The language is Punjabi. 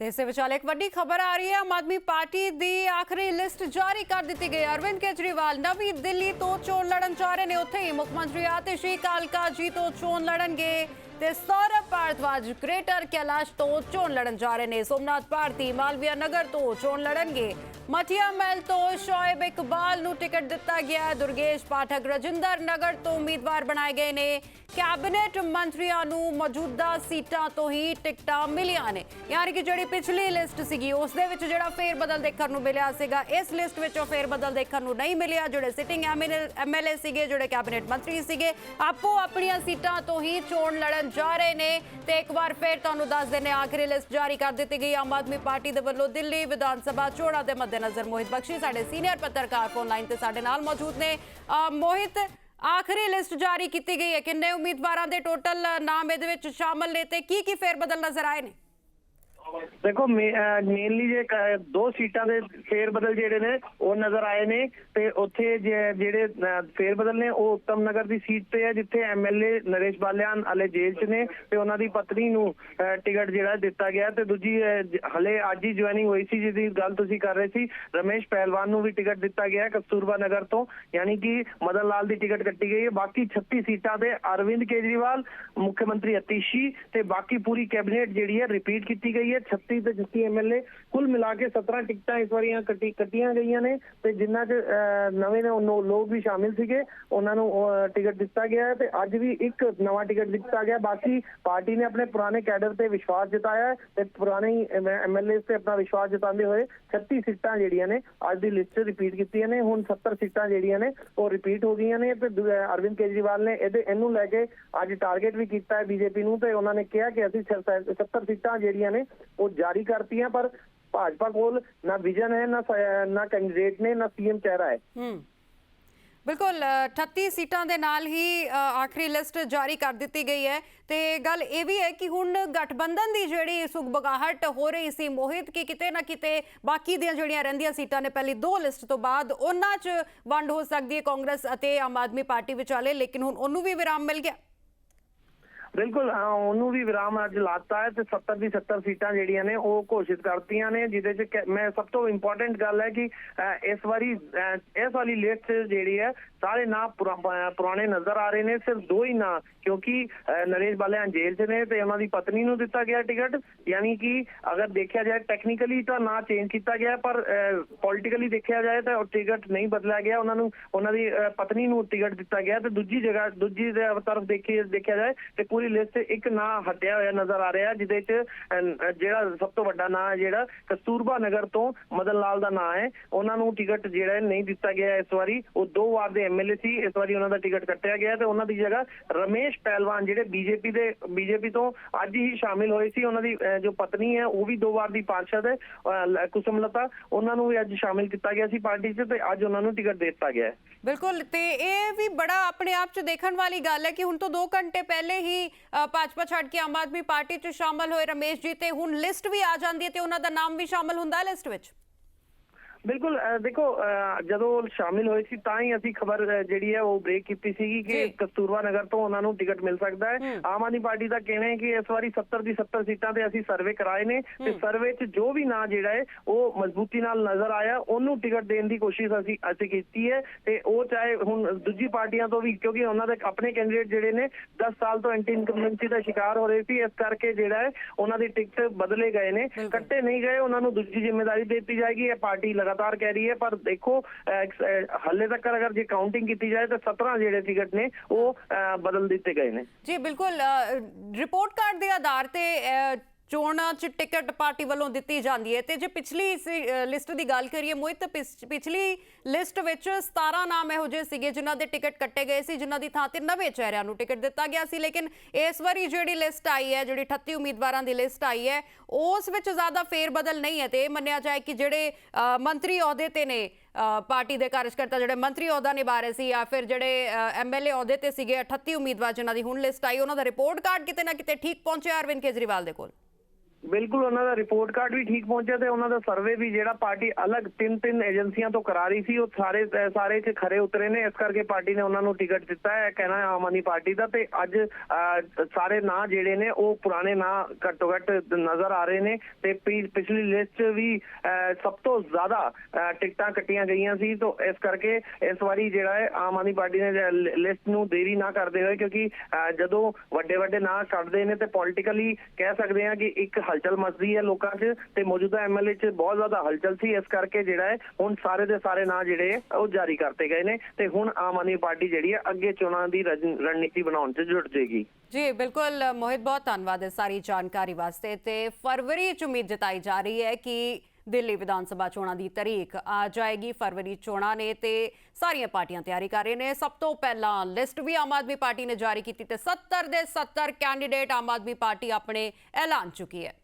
ਤੇ ਇਸੇ ਵਿਚਾਲੇ ਇੱਕ ਵੱਡੀ ਖਬਰ ਆ ਰਹੀ ਹੈ। ਆਮ ਆਦਮੀ ਪਾਰਟੀ ਦੀ ਆਖਰੀ ਲਿਸਟ ਜਾਰੀ ਕਰ ਦਿੱਤੀ ਗਈ ਅਰਵਿੰਦ ਕੇਜਰੀਵਾਲ ਨਵੀਂ ਦਿੱਲੀ ਤੋਂ ਚੋਣ ਲੜਨ ਜਾ ਰਹੇ ਨੇ। ਉੱਥੇ ਹੀ ਮੁੱਖ ਮੰਤਰੀ ਆਤਿਸ਼ੀ ਕਾਲਕਾ ਜੀ ਤੋਂ ਚੋਣ ਲੜਨਗੇ। ਤੇ ਸੌਰਵ ਭਾਰਦਵਾਜ ਗ੍ਰੇਟਰ ਕੈਲਾਸ਼ ਤੋਂ ਚੋਣ ਲੜਨ ਜਾ ਰਹੇ ਨੇ। ਸੋਮਨਾਥ ਭਾਰਤੀ ਮਾਲਵੀਆ ਨਗਰ ਤੋਂ ਚੋਣ ਲੜਨਗੇ। ਮਠੀਆ ਮਹਿਲ ਤੋਂ ਸ਼ੋਇਬ ਇਕਬਾਲ ਨੂੰ ਟਿਕਟ ਦਿੱਤਾ ਗਿਆ। ਦੁਰਗੇਸ਼ ਪਾਠਕ ਰਜਿੰਦਰ ਨਗਰ ਤੋਂ ਉਮੀਦਵਾਰ ਬਣਾਏ ਗਏ ਨੇ। ਕੈਬਨਿਟ ਮੰਤਰੀਆਂ ਨੂੰ ਮੌਜੂਦਾ ਸੀਟਾਂ ਤੋਂ ਹੀ ਟਿਕਟਾਂ ਮਿਲੀਆਂ ਨੇ। ਯਾਨੀ ਕਿ ਜਿਹੜੀ ਪਿਛਲੀ ਲਿਸਟ ਸੀਗੀ, ਉਸ ਦੇ ਵਿੱਚ ਜਿਹੜਾ ਫੇਰ ਬਦਲ ਦੇਖਣ ਨੂੰ ਮਿਲਿਆ ਸੀਗਾ, ਇਸ ਲਿਸਟ ਵਿੱਚ ਉਹ ਫੇਰ ਬਦਲ ਦੇਖਣ ਨੂੰ ਨਹੀਂ ਮਿਲਿਆ। ਜਿਹੜੇ ਸਿਟਿੰਗ ਐਮਐਲਏ ਸੀਗੇ, ਜਿਹੜੇ ਕੈਬਨਿਟ ਮੰਤਰੀ ਸੀਗੇ ਆਪੋ ਆਪਣੀਆਂ ਸੀਟਾਂ ਤੋਂ ਹੀ ਚੋਣ ਲੜਨ ਜਾ ਰਹੇ ਨੇ ਤੇ ਇੱਕ ਵਾਰ ਫੇਰ ਤੁਹਾਨੂੰ ਦੱਸ ਦਿੰਨੇ ਆਖਰੀ ਲਿਸਟ ਜਾਰੀ ਕਰ ਦਿੱਤੀ ਗਈ। ਆਮ ਆਦਮੀ ਪਾਰਟੀ ਦੇ ਵੱਲੋਂ ਦਿੱਲੀ ਵਿਧਾਨ ਸਭਾ ਚੋਣਾਂ ਦੇ ਮੱਦੇਨਜ਼ਰ ਮੋਹਿਤ ਬਖਸ਼ੀ ਸਾਡੇ ਸੀਨੀਅਰ ਪੱਤਰਕਾਰ ਫੋਨ ਲਾਈਨ ਤੇ ਸਾਡੇ ਨਾਲ ਮੌਜੂਦ ਨੇ। ਅਹ ਮੋਹਿਤ, ਆਖਰੀ ਲਿਸਟ ਜਾਰੀ ਕੀਤੀ ਗਈ ਹੈ। ਕਿੰਨੇ ਉਮੀਦਵਾਰਾਂ ਦੇ ਟੋਟਲ ਨਾਮ ਇਹਦੇ ਵਿੱਚ ਸ਼ਾਮਲ ਨੇ ਤੇ ਕੀ ਕੀ ਫੇਰ ਬਦਲ ਨਜ਼ਰ ਆਏ ਨੇ? ਦੇਖੋ ਮੇਨਲੀ ਜੇ ਦੋ ਸੀਟਾਂ ਦੇ ਫੇਰ ਬਦਲ ਜਿਹੜੇ ਨੇ ਉਹ ਨਜ਼ਰ ਆਏ ਨੇ ਤੇ ਉੱਥੇ ਜਿਹੜੇ ਫੇਰ ਬਦਲ ਨੇ ਉਹ ਉੱਤਮ ਨਗਰ ਦੀ ਸੀਟ ਤੇ ਹੈ ਜਿੱਥੇ ਐਮਐਲਏ ਨਰੇਸ਼ ਬਾਲਿਆਨ ਹਲੇ ਜੇਲ੍ਹ 'ਚ ਨੇ ਤੇ ਉਹਨਾਂ ਦੀ ਪਤਨੀ ਨੂੰ ਟਿਕਟ ਜਿਹੜਾ ਦਿੱਤਾ ਗਿਆ ਤੇ ਦੂਜੀ ਅ, ਹਲੇ ਅੱਜ ਹੀ ਜੁਆਇਨਿੰਗ ਹੋਈ ਸੀ ਜਿਹਦੀ ਗੱਲ ਤੁਸੀਂ ਕਰ ਰਹੇ ਸੀ ਰਮੇਸ਼ ਪਹਿਲਵਾਨ ਨੂੰ ਵੀ ਟਿਕਟ ਦਿੱਤਾ ਗਿਆ ਕਸਤੂਰਬਾ ਨਗਰ ਤੋਂ ਯਾਨੀ ਕਿ ਮਦਨ ਲਾਲ ਦੀ ਟਿਕਟ ਕੱਟੀ ਗਈ ਹੈ। ਬਾਕੀ 36 ਸੀਟਾਂ ਤੇ ਅਰਵਿੰਦ ਕੇਜਰੀਵਾਲ ਮੁੱਖ ਮੰਤਰੀ ਅਤੀਸ਼ੀ ਤੇ ਬਾਕੀ ਪੂਰੀ ਕੈਬਨਿਟ ਜਿਹੜੀ ਹੈ ਰਿਪੀਟ ਕੀਤੀ ਗਈ ਹੈ। 36 ਤੇ 36 ਐਮਐਲਏ ਕੁੱਲ ਮਿਲਾ ਕੇ 17 ਟਿਕਟਾਂ ਇਸ ਵਾਰੀਆਂ ਕੱਟੀ ਕੱਟੀਆਂ ਗਈਆਂ ਨੇ ਤੇ ਜਿਨ੍ਹਾਂ 'ਚ ਅਹ, ਨਵੇਂ ਨੇ ਉਹ ਲੋਕ ਵੀ ਸ਼ਾਮਿਲ ਸੀਗੇ ਉਹਨਾਂ ਨੂੰ ਟਿਕਟ ਦਿੱਤਾ ਗਿਆ ਤੇ ਅੱਜ ਵੀ ਇੱਕ ਨਵਾਂ ਟਿਕਟ ਦਿੱਤਾ ਗਿਆ। ਬਾਕੀ ਪਾਰਟੀ ਨੇ ਆਪਣੇ ਪੁਰਾਣੇ ਕੈਡਰ ਤੇ ਵਿਸ਼ਵਾਸ ਜਤਾਇਆ ਹੈ ਤੇ ਪੁਰਾਣੇ ਐਮਐਲਏ ਤੇ ਆਪਣਾ ਵਿਸ਼ਵਾਸ ਜਤਾਉਂਦੇ ਹੋਏ 36 ਸੀਟਾਂ ਜਿਹੜੀਆਂ ਨੇ ਅੱਜ ਦੀ ਲਿਸਟ ਰਿਪੀਟ ਕੀਤੀਆਂ ਨੇ। ਹੁਣ 70 ਸੀਟਾਂ ਜਿਹੜੀਆਂ ਨੇ ਉਹ ਰਿਪੀਟ ਹੋ ਗਈਆਂ ਨੇ ਤੇ ਅਰਵਿੰਦ ਕੇਜਰੀਵਾਲ ਨੇ ਇਹਦੇ ਇਹਨੂੰ ਲੈ ਕੇ ਅੱਜ ਟਾਰਗੇਟ ਵੀ ਕੀਤਾ ਹੈ ਬੀਜੇਪੀ ਨੂੰ ਤੇ ਉਹਨਾਂ ਨੇ ਕਿਹਾ ਕਿ ਅਸੀਂ 70 ਸੀਟਾਂ ਜਿਹੜੀਆਂ ਨੇ ਉਹ ਜਾਰੀ ਕਰਤੀਆਂ, ਪਰ ਭਾਜਪਾ ਕੋਲ ਨਾ ਵਿਜ਼ਨ ਹੈ, ਨਾ ਨਾ ਕੈਂਡੀਡੇਟ ਨੇ, ਨਾ ਸੀਐਮ ਚਿਹਰਾ ਹੈ। ਹੂੰ। ਬਿਲਕੁਲ 38 ਸੀਟਾਂ ਦੇ ਨਾਲ ਹੀ ਆਖਰੀ ਲਿਸਟ ਜਾਰੀ ਕਰ ਦਿੱਤੀ ਗਈ ਹੈ। ਤੇ ਗੱਲ ਇਹ ਵੀ ਹੈ ਕਿ ਹੁਣ ਗਠਬੰਧਨ ਦੀ ਜਿਹੜੀ ਸੁਖਬਗਾਹਟ ਹੋ ਰਹੀ ਸੀ, ਮੋਹਿਤ ਕਿ ਕਿਤੇ ਨਾ ਕਿਤੇ ਬਾਕੀ ਦੀਆਂ ਜਿਹੜੀਆਂ ਰਹਿੰਦੀਆਂ ਸੀਟਾਂ ਨੇ, ਪਹਿਲੀ ਦੋ ਲਿਸਟ ਤੋਂ ਬਾਅਦ ਉਹਨਾਂ 'ਚ ਵੰਡ ਹੋ ਸਕਦੀ ਹੈ ਕਾਂਗਰਸ ਅਤੇ ਆਮ ਆਦਮੀ ਪਾਰਟੀ ਵਿਚਾਲੇ, ਲੇਕਿਨ ਹੁਣ ਉਹਨੂੰ ਵੀ ਵਿਰਾਮ ਮਿਲ ਗਿਆ। ਬਿਲਕੁਲ ਉਹਨੂੰ ਵੀ ਵਿਰਾਮ ਅੱਜ ਲਾਤਾ ਹੈ ਤੇ 70 ਦੀ 70 ਸੀਟਾਂ ਜਿਹੜੀਆਂ ਨੇ ਉਹ ਘੋਸ਼ਿਤ ਕਰਤੀਆਂ ਨੇ, ਜਿਹਦੇ ਚ ਮੈਂ ਸਭ ਤੋਂ ਇੰਪੋਰਟੈਂਟ ਗੱਲ ਹੈ ਕਿ ਇਸ ਵਾਰੀ ਇਸ ਵਾਲੀ ਲਿਸਟ ਜਿਹੜੀ ਹੈ ਸਾਰੇ ਨਾਂ ਪੁਰਾ- ਪੁਰਾਣੇ ਨਜ਼ਰ ਆ ਰਹੇ ਨੇ ਸਿਰਫ ਦੋ ਹੀ ਨਾਂ ਕਿਉਂਕਿ ਅਹ, ਨਰੇਸ਼ ਬਾਲਿਆਨ ਜੇਲ੍ਹ 'ਚ ਨੇ ਤੇ ਉਹਨਾਂ ਦੀ ਪਤਨੀ ਨੂੰ ਦਿੱਤਾ ਗਿਆ ਟਿਕਟ ਯਾਨੀ ਕਿ ਅਗਰ ਦੇਖਿਆ ਜਾਏ ਟੈਕਨੀਕਲੀ ਤਾਂ ਨਾਂ ਚੇਂਜ ਕੀਤਾ ਗਿਆ ਪਰ ਪੋਲਿਟੀਕਲੀ ਦੇਖਿਆ ਜਾਏ ਤਾਂ ਉਹ ਟਿਕਟ ਨਹੀਂ ਬਦਲਿਆ ਗਿਆ ਉਹਨਾਂ ਨੂੰ ਉਹਨਾਂ ਦੀ ਪਤਨੀ ਨੂੰ ਟਿਕਟ ਦਿੱਤਾ ਗਿਆ ਤੇ ਦੂਜੀ ਜਗ੍ਹਾ ਦੂਜੀ ਤਰਫ ਦੇਖੀ ਦੇਖਿਆ ਜਾਏ ਤੇ ਪੂਰੀ ਲਿਸਟ ਇੱਕ ਨਾਂ ਹਟਿਆ ਹੋਇਆ ਨਜ਼ਰ ਆ ਰਿਹਾ ਜਿਹਦੇ 'ਚ ਅਹ, ਜਿਹੜਾ ਸਭ ਤੋਂ ਵੱਡਾ ਨਾਂ ਹੈ ਜਿਹੜਾ ਕਸਤੂਰਬਾ ਨਗਰ ਤੋਂ ਮਦਨ ਲਾਲ ਦਾ ਨਾਂ ਹੈ ਉਹਨਾਂ ਨੂੰ ਟਿਕਟ ਜਿਹੜਾ ਨਹੀਂ ਦਿੱਤਾ ਗਿਆ ਇਸ ਵਾਰੀ ਉਹ ਦੋ ਵਾਰ ਦੇ ਐਮਐਲਏ ਸੀ, ਇਸ ਵਾਰੀ ਉਹਨਾਂ ਦਾ ਟਿਕਟ ਕੱਟਿਆ ਗਿਆ ਤੇ ਉਹਨਾਂ ਦੀ ਜਗ੍ਹਾ ਰਮੇਸ਼ ਪਹਿਲਵਾਨ ਜਿਹੜੇ ਬੀਜੇਪੀ ਦੇ ਬੀਜੇਪੀ ਤੋਂ ਅੱਜ ਹੀ ਸ਼ਾਮਿਲ ਹੋਏ ਸੀ। ਉਹਨਾਂ ਦੀ ਜੋ ਪਤਨੀ ਹੈ, ਉਹ ਵੀ ਦੋ ਵਾਰ ਦੀ ਪਾਰਸ਼ਦ ਹੈ ਕੁਸਮਲਤਾ। ਉਹਨਾਂ ਨੂੰ ਵੀ ਅੱਜ ਸ਼ਾਮਿਲ ਕੀਤਾ ਗਿਆ ਸੀ ਪਾਰਟੀ 'ਚ ਤੇ ਅੱਜ ਉਹਨਾਂ ਨੂੰ ਟਿਕਟ ਦੇ ਦਿੱਤਾ ਗਿਆ ਹੈ। ਬਿਲਕੁਲ, ਤੇ ਇਹ ਵੀ ਬੜਾ ਆਪਣੇ ਆਪ 'ਚ ਦੇਖਣ ਵਾਲੀ ਗੱਲ ਹੈ ਕਿ ਹੁਣ ਤੋਂ 2 ਘੰਟੇ ਪਹਿਲੇ ਹੀ ਭਾਜਪਾ ਛੱਡ ਕੇ ਆਮ ਆਦਮੀ ਪਾਰਟੀ 'ਚ ਸ਼ਾਮਲ ਹੋਏ ਰਮੇਸ਼ ਜੀ ਤੇ ਹੁਣ ਲਿਸਟ ਵੀ ਆ ਜਾਂਦੀ ਹੈ ਤੇ ਉਹਨਾਂ ਦਾ ਨਾਮ ਵੀ ਸ਼ਾਮਲ ਹੁੰਦਾ ਹੈ ਲਿਸਟ ਵਿੱਚ। ਬਿਲਕੁਲ ਦੇਖੋ ਜਦੋਂ ਸ਼ਾਮਿਲ ਹੋਏ ਸੀ ਤਾਂ ਹੀ ਅਸੀਂ ਖਬਰ ਜਿਹੜੀ ਹੈ ਉਹ ਬ੍ਰੇਕ ਕੀਤੀ ਸੀਗੀ ਕਿ ਜੀ। ਕਸਤੂਰਬਾ ਨਗਰ ਤੋਂ ਉਹਨਾਂ ਨੂੰ ਟਿਕਟ ਮਿਲ ਸਕਦਾ ਹੈ। ਆਮ ਆਦਮੀ ਪਾਰਟੀ ਦਾ ਕਹਿਣਾ ਹੈ ਕਿ ਇਸ ਵਾਰੀ 70 ਦੀ 70 ਸੀਟਾਂ ਤੇ ਅਸੀਂ ਸਰਵੇ ਕਰਾਏ ਨੇ ਤੇ ਸਰਵੇ 'ਚ ਜੋ ਵੀ ਨਾਂ ਜਿਹੜਾ ਹੈ ਉਹ ਮਜ਼ਬੂਤੀ ਨਾਲ ਨਜ਼ਰ ਆਇਆ। ਉਹਨੂੰ ਟਿਕਟ ਦੇਣ ਦੀ ਕੋਸ਼ਿਸ਼ ਅਸੀਂ ਅਸੀਂ ਕੀਤੀ ਹੈ ਤੇ ਉਹ ਚਾਹੇ ਹੁਣ ਦੂਜੀ ਪਾਰਟੀਆਂ ਤੋਂ ਵੀ ਕਿਉਂਕਿ ਉਹਨਾਂ ਦੇ ਆਪਣੇ ਕੈਂਡੀਡੇਟ ਜਿਹੜੇ ਨੇ 10 ਸਾਲ ਤੋਂ ਐਂਟੀ ਇਨਕੰਬੈਂਸੀ ਦਾ ਸ਼ਿਕਾਰ ਹੋ ਰਹੇ ਸੀ। ਇਸ ਕਰਕੇ ਜਿਹੜਾ ਹੈ ਉਹਨਾਂ ਦੀ ਟਿਕਟ ਬਦਲੇ ਗਏ ਨੇ। ਕੱਟੇ ਨਹੀਂ ਗਏ ਉਹਨਾਂ ਨੂੰ ਦੂਜੀ ਜ਼ਿੰਮੇਵਾਰੀ ਦਿੱਤੀ ਜਾਏਗੀ। ਇਹ ਪਾਰਟੀ ਲਗਾਤਾਰ ਕਹਿ ਰਹੀ ਹੈ ਪਰ ਦੇਖੋ ਅਹ, ਹਾਲੇ ਤੱਕ ਅਗਰ ਜੇ ਕਾਊਂਟਿੰਗ ਕੀਤੀ ਜਾਏ ਤਾਂ 17 ਜਿਹੜੇ ਟਿਕਟ ਨੇ ਉਹ ਅਹ, ਬਦਲ ਦਿੱਤੇ ਗਏ ਨੇ। ਜੀ ਬਿਲਕੁਲ ਰਿਪੋਰਟ ਕਾਰਡ ਦੇ ਆਧਾਰ ਤੇ ਅ, ਚੋਣਾਂ 'ਚ ਟਿਕਟ ਪਾਰਟੀ ਵੱਲੋਂ ਦਿੱਤੀ ਜਾਂਦੀ ਹੈ। ਤੇ ਜੇ ਪਿਛਲੀ ਸੀ- ਲਿਸਟ ਦੀ ਗੱਲ ਕਰੀਏ ਮੋਹਿਤ, ਪਿਛ- ਪਿਛਲੀ ਲਿਸਟ ਵਿੱਚ 17 ਨਾਮ ਇਹੋ ਜਿਹੇ ਸੀਗੇ ਜਿਨ੍ਹਾਂ ਦੇ ਟਿਕਟ ਕੱਟੇ ਗਏ ਸੀ, ਜਿਨ੍ਹਾਂ ਦੀ ਥਾਂ ਤੇ ਨਵੇਂ ਚਿਹਰਿਆਂ ਨੂੰ ਟਿਕਟ ਦਿੱਤਾ ਗਿਆ ਸੀ। ਲੇਕਿਨ ਇਸ ਵਾਰੀ ਜਿਹੜੀ ਲਿਸਟ ਆਈ ਹੈ, ਜਿਹੜੀ 38 ਉਮੀਦਵਾਰਾਂ ਦੀ ਲਿਸਟ ਆਈ ਹੈ, ਉਸ ਵਿੱਚ ਜ਼ਿਆਦਾ ਫੇਰ ਬਦਲ ਨਹੀਂ ਹੈ ਤੇ ਇਹ ਮੰਨਿਆ ਜਾਏ ਕਿ ਜਿਹੜੇ ਮੰਤਰੀ ਅਹੁਦੇ ਤੇ ਨੇ ਪਾਰਟੀ ਦੇ ਕਾਰਜਕਰਤਾ ਜਿਹੜੇ ਮੰਤਰੀ ਅਹੁਦਾ ਨਿਭਾ ਰਹੇ ਸੀ ਜਾਂ ਫਿਰ ਜਿਹੜੇ ਐਮਐਲਏ ਅਹੁਦੇ ਤੇ ਸੀਗੇ 38 ਉਮੀਦਵਾਰ ਜਿਨ੍ਹਾਂ ਦੀ ਹੁਣ ਲਿਸਟ ਆਈ, ਉਹਨਾਂ ਦਾ ਰਿਪੋਰਟ ਕਾਰਡ ਕਿਤੇ ਨਾ ਕਿਤੇ ਠੀਕ ਪਹੁੰਚਿਆ। ਅਰਵਿੰਦ ਕੇਜਰੀਵਾਲ ਦੇ ਕੋਲ। ਬਿਲਕੁਲ ਉਹਨਾਂ ਦਾ ਰਿਪੋਰਟ ਕਾਰਡ ਵੀ ਠੀਕ ਪਹੁੰਚਿਆ ਤੇ ਉਹਨਾਂ ਦਾ ਸਰਵੇ ਵੀ ਜਿਹੜਾ ਪਾਰਟੀ ਅਲੱਗ ਤਿੰਨ ਤਿੰਨ ਏਜੰਸੀਆਂ ਤੋਂ ਕਰਾ ਰਹੀ ਸੀ ਉਹ ਸਾਰੇ ਸਾਰੇ 'ਚ ਖਰੇ ਉਤਰੇ ਨੇ। ਇਸ ਕਰਕੇ ਪਾਰਟੀ ਨੇ ਉਹਨਾਂ ਨੂੰ ਟਿਕਟ ਦਿੱਤਾ ਹੈ ਕਹਿਣਾ ਹੈ ਆਮ ਆਦਮੀ ਪਾਰਟੀ ਦਾ ਤੇ ਅੱਜ ਅਹ, ਸਾਰੇ ਨਾਂ ਜਿਹੜੇ ਨੇ ਉਹ ਪੁਰਾਣੇ ਨਾਂ ਘੱਟੋ ਘੱਟ ਨਜ਼ਰ ਆ ਰਹੇ ਨੇ ਤੇ ਪਿਛਲੀ ਲਿਸਟ ਵੀ ਅਹ, ਸਭ ਤੋਂ ਜ਼ਿਆਦਾ ਅਹ, ਟਿਕਟਾਂ ਕੱਟੀਆਂ ਗਈਆਂ ਸੀ। ਤੋਂ ਇਸ ਕਰਕੇ ਇਸ ਵਾਰੀ ਜਿਹੜਾ ਹੈ ਆਮ ਆਦਮੀ ਪਾਰਟੀ ਨੇ ਲਿਸਟ ਨੂੰ ਦੇਰੀ ਨਾ ਕਰਦੇ ਹੋਏ ਕਿਉਂਕਿ ਅਹ, ਜਦੋਂ ਵੱਡੇ ਵੱਡੇ ਨਾਂ ਕੱਢਦੇ ਨੇ ਤੇ ਪੋਲਿਟੀਕਲੀ ਕਹਿ ਸਕਦੇ ਹਾਂ ਕਿ ਇੱਕ ਹਲਚਲ ਮਚਦੀ ਹੈ ਲੋਕਾਂ 'ਚ ਤੇ ਮੌਜੂਦਾ ਐਮਐਲਏ 'ਚ ਬਹੁਤ ਜ਼ਿਆਦਾ ਹਲਚਲ ਸੀ। ਇਸ ਕਰਕੇ ਜਿਹੜਾ ਹੈ, ਹੁਣ ਸਾਰੇ ਦੇ ਸਾਰੇ ਨਾਂ ਜਿਹੜੇ ਉਹ ਜਾਰੀ ਕਰਤੇ ਗਏ ਨੇ ਤੇ ਹੁਣ ਆਮ ਆਦਮੀ ਪਾਰਟੀ ਜਿਹੜੀ ਹੈ, ਅੱਗੇ ਚੋਣਾਂ ਦੀ ਰਣਨੀਤੀ ਬਣਾਉਣ 'ਚ ਜੁਟ ਜਾਏਗੀ ਜੀ, ਬਿਲਕੁਲ, ਮੋਹਿਤ, ਬਹੁਤ ਧੰਨਵਾਦ ਹੈ ਸਾਰੀ ਜਾਣਕਾਰੀ ਵਾਸਤੇ ਤੇ ਫਰਵਰੀ ਚ ਉਮੀਦ ਜਤਾਈ ਜਾ ਰਹੀ ਹੈ ਕਿ ਦਿੱਲੀ ਵਿਧਾਨ ਸਭਾ ਚੋਣਾਂ ਦੀ ਤਾਰੀਖ ਆ ਜਾਏਗੀ। ਫਰਵਰੀ ਚੋਣਾਂ ਨੇ ਤੇ ਸਾਰੀਆਂ ਪਾਰਟੀਆਂ ਤਿਆਰੀ ਕਰ ਰਹੀਆਂ ਨੇ। ਸਭ ਤੋਂ ਪਹਿਲਾਂ ਲਿਸਟ ਵੀ ਆਮ ਆਦਮੀ ਪਾਰਟੀ ਨੇ ਜਾਰੀ ਕੀਤੀ ਤੇ 70 ਦੇ 70 ਕੈਂਡੀਡੇਟ ਆਮ ਆਦਮੀ ਪਾਰਟੀ ਆਪਣੇ ਐਲਾਨ ਚੁੱਕੀ ਹੈ।